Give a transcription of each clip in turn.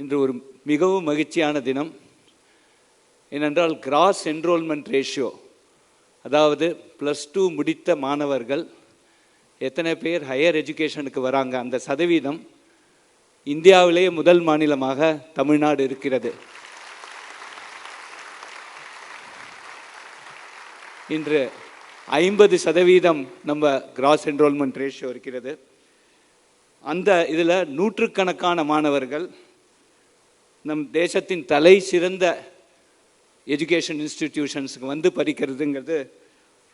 இன்று ஒரு மிகவும் மகிழ்ச்சியான தினம். ஏனென்றால் கிராஸ் என்ரோல்மெண்ட் ரேஷியோ அதாவது ப்ளஸ் டூ முடித்த மாணவர்கள் எத்தனை பேர் ஹையர் எஜுகேஷனுக்கு வராங்க அந்த சதவீதம் இந்தியாவிலேயே முதல் மாநிலமாக தமிழ்நாடு இருக்கிறது. இன்று ஐம்பது சதவீதம் நம்ம கிராஸ் என்ரோல்மெண்ட் ரேஷியோ இருக்கிறது. அந்த இதில் நூற்றுக்கணக்கான மாணவர்கள் நம் தேசத்தின் தலை சிறந்த எஜுகேஷன் இன்ஸ்டிடியூஷன்ஸுக்கு வந்து படிக்கிறதுங்கிறது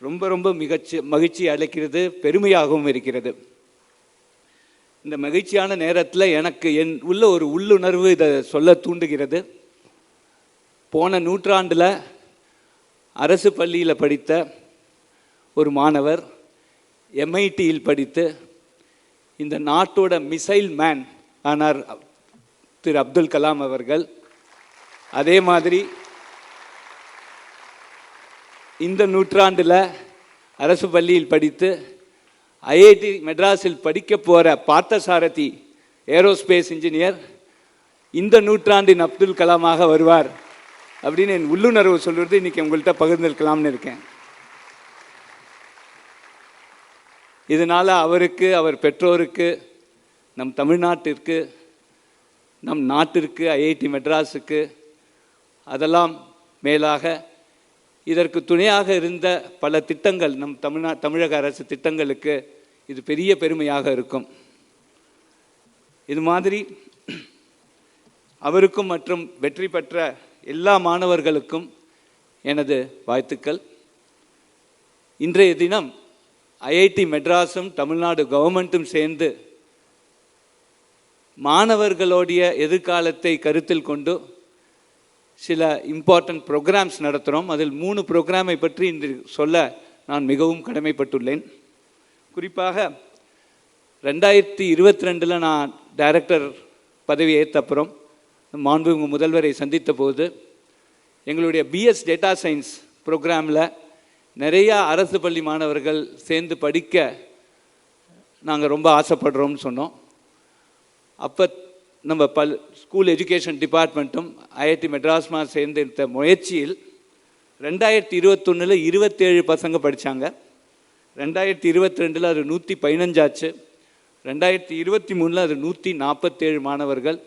ரொம்ப ரொம்ப மிகச்சி மகிழ்ச்சி அளிக்கிறது பெருமையாகவும் இருக்கிறது. இந்த மகிழ்ச்சியான நேரத்தில் எனக்கு என் உள்ள ஒரு உள்ளுணர்வு இதை சொல்ல தூண்டுகிறது. போன நூற்றாண்டில் அரசு பள்ளியில் படித்த ஒரு மாணவர் எம்ஐடியில் படித்து இந்த நாட்டோட மிசைல் மேன் ஆனார். திரு அப்துல் கலாம் அவர்கள். அதே மாதிரி இந்த நூற்றாண்டில் அரசு பள்ளியில் படித்து ஐஐடி மெட்ராஸில் படிக்க போகிற பார்த்தசாரதி ஏரோஸ்பேஸ் இன்ஜினியர் இந்த நூற்றாண்டின் அப்துல் கலாமாக வருவார் அப்படின்னு என் உள்ளுணர்வு சொல்கிறது இன்னைக்கு உங்கள்கிட்ட பகிர்ந்திருக்கலாம்னு இருக்கேன். இதனால் அவருக்கு அவர் பெற்றோருக்கு நம் தமிழ்நாட்டிற்கு நம் நாட்டிற்கு ஐஐடி மெட்ராஸுக்கு அதெல்லாம் மேலாக இதற்கு துணையாக இருந்த பல திட்டங்கள் நம் தமிழ்நா தமிழக அரசு திட்டங்களுக்கு இது பெரிய பெருமையாக இருக்கும். இது மாதிரி அவருக்கும் மற்றும் வெற்றி பெற்ற எல்லா மாணவர்களுக்கும் எனது வாழ்த்துக்கள். இன்றைய தினம் ஐஐடி மெட்ராஸும் தமிழ்நாடு கவர்மெண்ட்டும் சேர்ந்து மாணவர்களுடைய எதிர்காலத்தை கருத்தில் கொண்டு சில இம்பார்ட்டன்ட் ப்ரோக்ராம்ஸ் நடத்துகிறோம் அதில் மூணு ப்ரோக்ராமை பற்றி இன்று சொல்ல நான் மிகவும் கடமைப்பட்டுள்ளேன். குறிப்பாக ரெண்டாயிரத்தி இருபத்தி ரெண்டில் நான் டைரக்டர் பதவி ஏற்றப்புறம் மாண்புமிகு முதல்வரை சந்தித்த போது எங்களுடைய பிஎஸ் டேட்டா சயின்ஸ் ப்ரோக்ராமில் நிறையா அரசு பள்ளி மாணவர்கள் சேர்ந்து படிக்க நாங்கள் ரொம்ப ஆசைப்படுறோம்னு சொன்னோம். அப்போ நம்ம பல் ஸ்கூல் எஜுகேஷன் டிபார்ட்மெண்ட்டும் ஐஐடி மெட்ராஸ்மா சேர்ந்த முயற்சியில் ரெண்டாயிரத்தி இருபத்தொன்னில் இருபத்தேழு பசங்க படித்தாங்க ரெண்டாயிரத்தி இருபத்தி ரெண்டில் அது நூற்றி பதினஞ்சாச்சு. ரெண்டாயிரத்தி இருபத்தி மூணில் அது நூற்றி நாற்பத்தேழு மாணவர்கள்.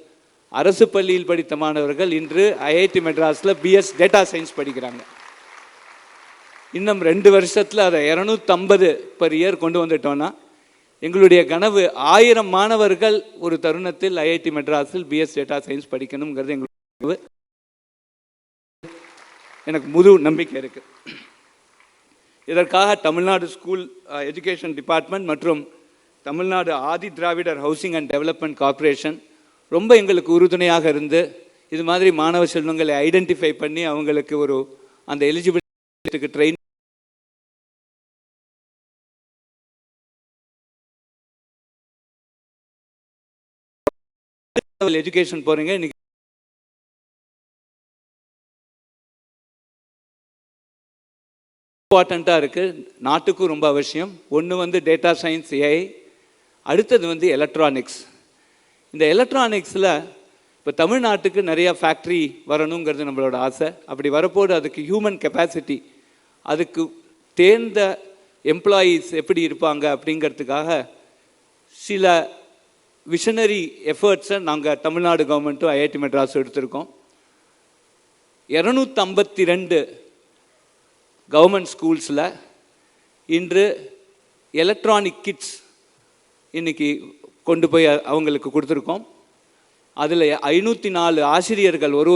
அரசு பள்ளியில் படித்த மாணவர்கள் இன்று ஐஐடி மெட்ராஸில் பிஎஸ் டேட்டா சயின்ஸ் படிக்கிறாங்க. இன்னும் ரெண்டு வருஷத்தில் அதை இரநூத்தம்பது பர் இயர் கொண்டு வந்துட்டோன்னா எங்களுடைய கனவு ஆயிரம் மாணவர்கள் ஒரு தருணத்தில் ஐஐடி மெட்ராஸில் பிஎஸ் டேட்டா சயின்ஸ் படிக்கணுங்கிறது எங்களுடைய கனவு. எனக்கு முழு நம்பிக்கை இருக்கு. இதற்காக தமிழ்நாடு ஸ்கூல் எஜுகேஷன் டிபார்ட்மெண்ட் மற்றும் Tamil Nadu Adi Dravidar housing and development corporation ரொம்ப எங்களுக்கு உறுதுணையாக இருந்து இது மாதிரி மாணவ செல்வங்களை ஐடென்டிஃபை பண்ணி அவங்களுக்கு ஒரு அந்த எலிஜிபிலிட்டிக்கு ட்ரெயின் எஜுகேஷன் போறீங்க இன்னைக்கு இம்பார்ட்டண்ட்டாக இருக்குது நாட்டுக்கும் ரொம்ப அவசியம். ஒன்று வந்து டேட்டா சயின்ஸ் ஏஐ அடுத்தது வந்து எலக்ட்ரானிக்ஸ் இந்த எலக்ட்ரானிக்ஸில் இப்போ தமிழ்நாட்டுக்கு நிறையா ஃபேக்ட்ரி வரணுங்கிறது நம்மளோட ஆசை. அப்படி வரப்போது அதுக்கு ஹியூமன் கெப்பாசிட்டி அதுக்கு தேர்ந்த எம்ப்ளாயீஸ் எப்படி இருப்பாங்க அப்படிங்கிறதுக்காக சில விஷனரி எஃபர்ட்ஸை நாங்கள் தமிழ்நாடு கவர்மெண்ட்டும் ஐஐடி மெட்ராஸும் எடுத்திருக்கோம். இரநூத்தம்பத்தி ரெண்டு கவர்மெண்ட் ஸ்கூல்ஸில் இன்று எலக்ட்ரானிக் கிட்ஸ் இன்னைக்கு கொண்டு போய் அவங்களுக்கு கொடுத்துருக்கோம். அதில் ஐநூற்றி நாலு ஆசிரியர்கள் ஒரு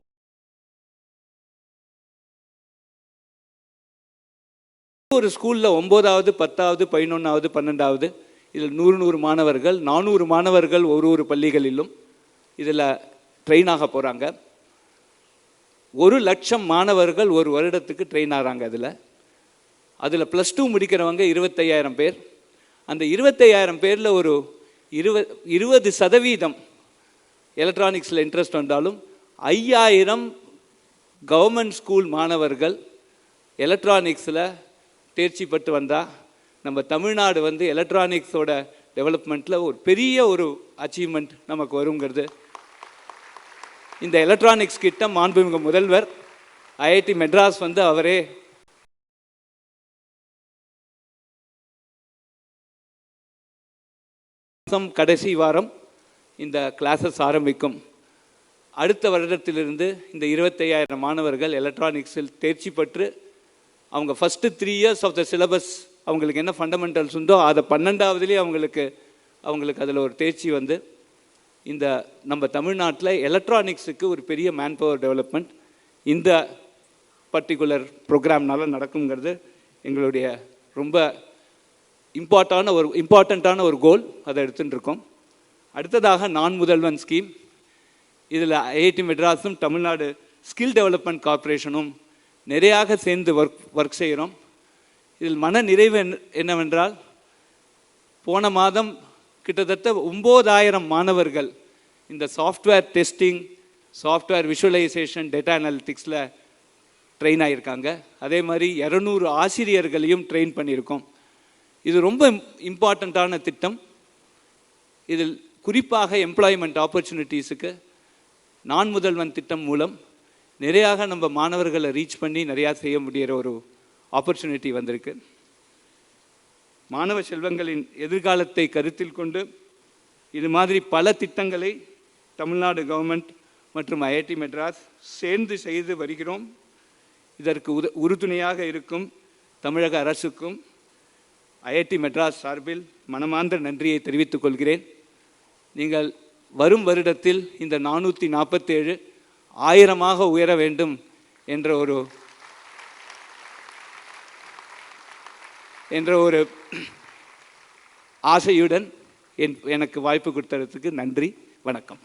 ஒரு ஸ்கூலில் ஒம்போதாவது பத்தாவது பதினொன்றாவது பன்னெண்டாவது இதில் நூறு நூறு மாணவர்கள் நானூறு மாணவர்கள் ஒரு ஒரு பள்ளிகளிலும் இதில் ட்ரெயின் ஆக போகிறாங்க ஒரு லட்சம் மாணவர்கள் ஒரு வருடத்துக்கு ட்ரெயின் ஆகிறாங்க அதில். அதில் ப்ளஸ் டூ முடிக்கிறவங்க இருபத்தையாயிரம் பேர். அந்த இருபத்தையாயிரம் பேரில் ஒரு இருவ இருபது சதவீதம் எலக்ட்ரானிக்ஸில் இன்ட்ரெஸ்ட் வந்தாலும் ஐயாயிரம் கவர்மெண்ட் ஸ்கூல் மாணவர்கள் எலக்ட்ரானிக்ஸில் தேர்ச்சி பெற்று வந்தால் நம்ம தமிழ்நாடு வந்து எலக்ட்ரானிக்ஸோட டெவலப்மெண்ட்டில் ஒரு பெரிய ஒரு அச்சீவ்மெண்ட் நமக்கு வருங்கிறது. இந்த எலக்ட்ரானிக்ஸ் கிட்ட மாண்புமிகு முதல்வர் ஐஐடி மெட்ராஸ் வந்து அவரே மாதம் கடைசி வாரம் இந்த கிளாஸஸ் ஆரம்பிக்கும். அடுத்த வருடத்திலிருந்து இந்த இருபத்தையாயிரம் மாணவர்கள் எலக்ட்ரானிக்ஸில் தேர்ச்சி பெற்று அவங்க first three years of the syllabus அவங்களுக்கு என்ன ஃபண்டமெண்டல்ஸ் உண்டோ அதை பன்னெண்டாவதுலேயே அவங்களுக்கு அவங்களுக்கு அதில் ஒரு தேர்ச்சி வந்து இந்த நம்ம தமிழ்நாட்டில் எலக்ட்ரானிக்ஸுக்கு ஒரு பெரிய மேன் பவர் டெவலப்மெண்ட் இந்த பர்டிகுலர் ப்ரோக்ராம்னால நடக்குங்கிறது எங்களுடைய ரொம்ப இம்பார்ட்டான ஒரு இம்பார்ட்டண்ட்டான ஒரு கோல் அதை எடுத்துட்டு இருக்கோம். அடுத்ததாக நான் முதல்வன் ஸ்கீம் இதில் ஐஐடி மெட்ராஸும் தமிழ்நாடு ஸ்கில் டெவலப்மெண்ட் கார்ப்பரேஷனும் நிறையாக சேர்ந்து ஒர்க் ஒர்க் செய்கிறோம் இதில் மன நிறைவு என்னவென்றால் போன மாதம் கிட்டத்தட்ட ஒம்போதாயிரம் மாணவர்கள் இந்த software testing software visualisation data அனாலிட்டிக்ஸில் train ஆகியிருக்காங்க அதே மாதிரி இரநூறு ஆசிரியர்களையும் ட்ரெயின் பண்ணியிருக்கோம். இது ரொம்ப இம்பார்ட்டண்ட்டான திட்டம். இதில் குறிப்பாக எம்ப்ளாய்மெண்ட் ஆப்பர்ச்சுனிட்டிஸுக்கு நான் முதல்வன் திட்டம் மூலம் நிறையாக நம்ம மாணவர்களை ரீச் பண்ணி நிறையா செய்ய முடிகிற ஒரு ஆப்பர்ச்சுனிட்டி வந்திருக்கு. மாணவ செல்வங்களின் எதிர்காலத்தை கருத்தில் கொண்டு இது மாதிரி பல திட்டங்களை தமிழ்நாடு கவர்மெண்ட் மற்றும் ஐஐடி மெட்ராஸ் சேர்ந்து செய்து வருகிறோம். இதற்கு உத உறுதுணையாக இருக்கும் தமிழக அரசுக்கும் ஐஐடி மெட்ராஸ் சார்பில் மனமார்ந்த நன்றியை தெரிவித்துக் கொள்கிறேன். நீங்கள் வரும் வருடத்தில் இந்த நானூற்றி நாற்பத்தேழு ஆயிரமாக உயர வேண்டும் என்ற ஒரு என்ற ஒரு ஆசையுடன் என் எனக்கு வாய்ப்பு கொடுத்ததுக்கு நன்றி வணக்கம்.